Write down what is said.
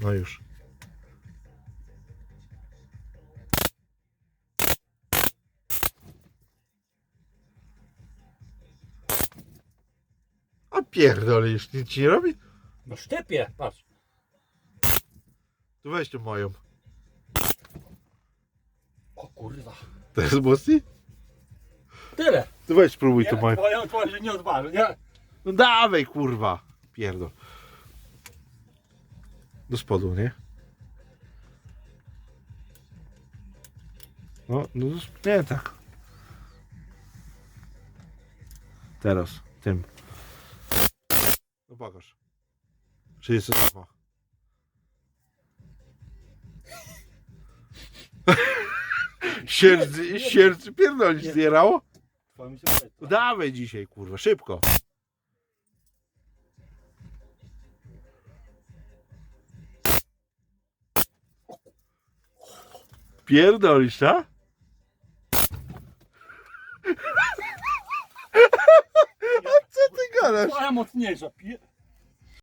No już. A pierdolisz, nic ci nie robi? No sztepie, patrz. Tu weź tu moją. O kurwa. To jest mocniej? Tyle. Tu weź spróbuj tu moją. twoją twoją się nie odważy, nie? No dawaj kurwa. Pierdol. Do spodu, nie? No, no nie tak. Teraz, tym. No pokaż. Czy jest to samo? Twoją się wydaje. No dawaj dzisiaj, kurwa, szybko. Pierdolisz, a? A co ty gadasz? Twoja mocniejsza, pie...